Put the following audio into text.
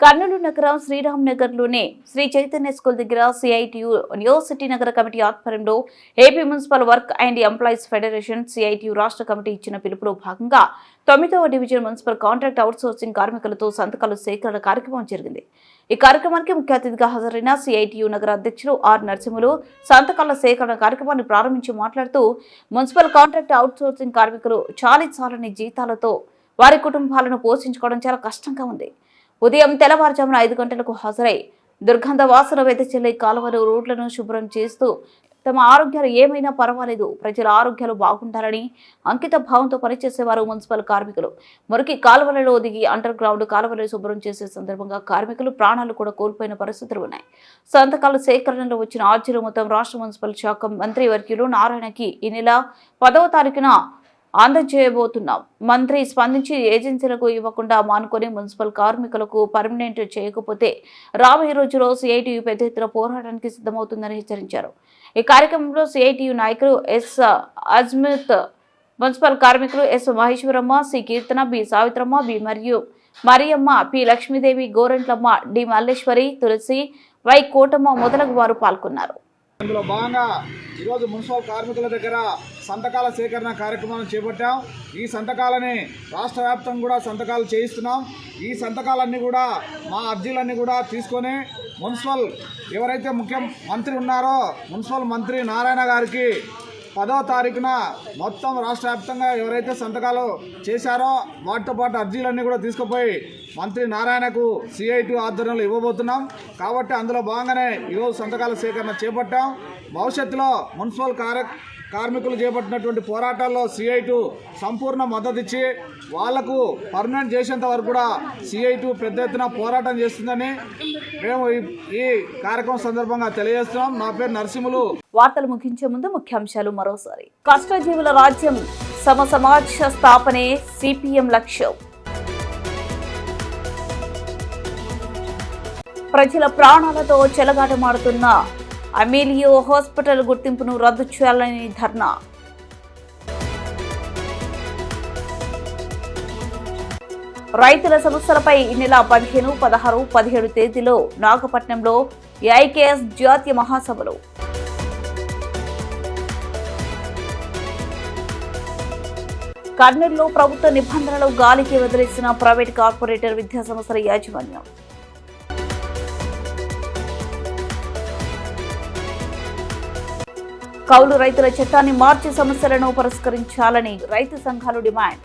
కర్నూలు నగరం శ్రీరామ్ నగర్లోనే శ్రీ చైతన్య స్కూల్ దగ్గర సిఐటియు యూనివర్సిటీ నగర కమిటీ ఆధ్వర్యంలో AP municipal work and employees federation CITU రాష్ట్ర కమిటీ ఇచ్చిన పిలుపులో భాగంగా తొమ్మిదవ డివిజన్ మున్సిపల్ కాంట్రాక్ట్ అవుట్సోర్సింగ్ కార్మికులతో సంతకాల సేకరణ కార్యక్రమం జరిగింది. ఈ కార్యక్రమానికి ముఖ్య అతిథిగా హాజరైన సిఐటియు నగర అధ్యక్షులు ఆర్ నరసింహులు సంతకాల సేకరణ కార్యక్రమాన్ని ప్రారంభించి మాట్లాడుతూ మున్సిపల్ కాంట్రాక్ట్ అవుట్సోర్సింగ్ కార్మికులు చాలి చాలని జీతాలతో వారి కుటుంబాలను పోషించుకోవడం చాలా కష్టంగా ఉంది. ఉదయం తెల్లవారుజామున ఐదు గంటలకు హాజరై దుర్గంధ వాసన వెదచెల్లే కాలువలు రోడ్లను శుభ్రం చేస్తూ తమ ఆరోగ్యాలు ఏమైనా పర్వాలేదు ప్రజల ఆరోగ్యాలు బాగుండాలని అంకిత భావంతో పనిచేసేవారు మున్సిపల్ కార్మికులు. మురికి కాలువలలో దిగి అండర్ గ్రౌండ్ కాలువలు శుభ్రం చేసే సందర్భంగా కార్మికులు ప్రాణాలు కూడా కోల్పోయిన పరిస్థితులు ఉన్నాయి. సంతకాల సేకరణలో వచ్చిన ఆర్జీలు మొత్తం రాష్ట్ర మున్సిపల్ శాఖ మంత్రి వర్గీయులు నారాయణకి ఈ నెల పదవ తారీఖున అందజేయబోతున్నాం. మంత్రి స్పందించి ఏజెన్సీలకు ఇవ్వకుండా మానుకొని మున్సిపల్ కార్మికులకు పర్మనెంట్ చేయకపోతే రాబోయే రోజు సిఐటియు పెద్ద ఎత్తున పోరాటానికి సిద్ధమవుతుందని హెచ్చరించారు. ఈ కార్యక్రమంలో సిఐటియు నాయకులు ఎస్ అజ్మిత్ మున్సిపల్ కార్మికులు S Maheswaramma C Keerthana B Savitramma B మరియు Mariyamma P Lakshmidevi Gorantlamma D Malleswari Tulasi Y Kotamma మొదలగు వారు పాల్గొన్నారు. ఈరోజు మున్సిపల్ కార్మికుల దగ్గర సంతకాల సేకరణ కార్యక్రమాలను చేపట్టాం. ఈ సంతకాలని రాష్ట్ర వ్యాప్తంగా కూడా సంతకాలు చేయిస్తున్నాం. ఈ సంతకాలన్నీ కూడా మా అర్జీలన్నీ కూడా తీసుకొని మున్సిపల్ ఎవరైతే ముఖ్య మంత్రి ఉన్నారో మున్సిపల్ మంత్రి నారాయణ గారికి పదో తారీఖున మొత్తం రాష్ట్ర వ్యాప్తంగా ఎవరైతే సంతకాలు చేశారో వాటితో పాటు అర్జీలన్నీ కూడా తీసుకుపోయి మంత్రి నారాయణకు సిఐటి ఆధ్వర్యంలో ఇవ్వబోతున్నాం. కాబట్టి అందులో భాగంగానే ఈరోజు సంతకాల సేకరణ చేపట్టాం. భవిష్యత్తులో మున్సిపల్ కార్య కార్మికులు చేపట్టినటువంటి పోరాటాల్లో సిఐటు సంపూర్ణ మద్దతు ఇచ్చి వాళ్ళకు పర్మనెంట్ చేసేంత వరకు కూడా సిఐటు పెద్ద ఎత్తున పోరాటం చేస్తుందని మేము ఈ- ఈ కార్యక్రమం సందర్భంగా తెలియజేస్తున్నాం. నా పేరు నరసింహులు. వార్తలు ముగించే ముందు ముఖ్యాంశాలు మరోసారి. కష్టజీవుల రాజ్యం సమ సమాజ స్థాపనే సిపిఎం లక్ష్యం. ప్రజల ప్రాణాలతో చెలగాటమాడుతున్న అమేలియో హాస్పిటల్ గుర్తింపును రద్దు చేయాలని ధర్నా. రైతుల సమస్యలపై ఈ నెల పదిహేను పదహారు పదిహేడు తేదీలో నాగపట్నంలో ఐకేఎస్ జాతీయ మహాసభలు. కర్నూలులో ప్రభుత్వ నిబంధనలు గాలికి వదిలేసిన ప్రైవేట్ కార్పొరేటర్ విద్యా సంస్థల యాజమాన్యం. కౌలు రైతుల చట్టాన్ని మార్చి సమస్యలను పరిష్కరించాలని రైతు సంఘాలు డిమాండ్.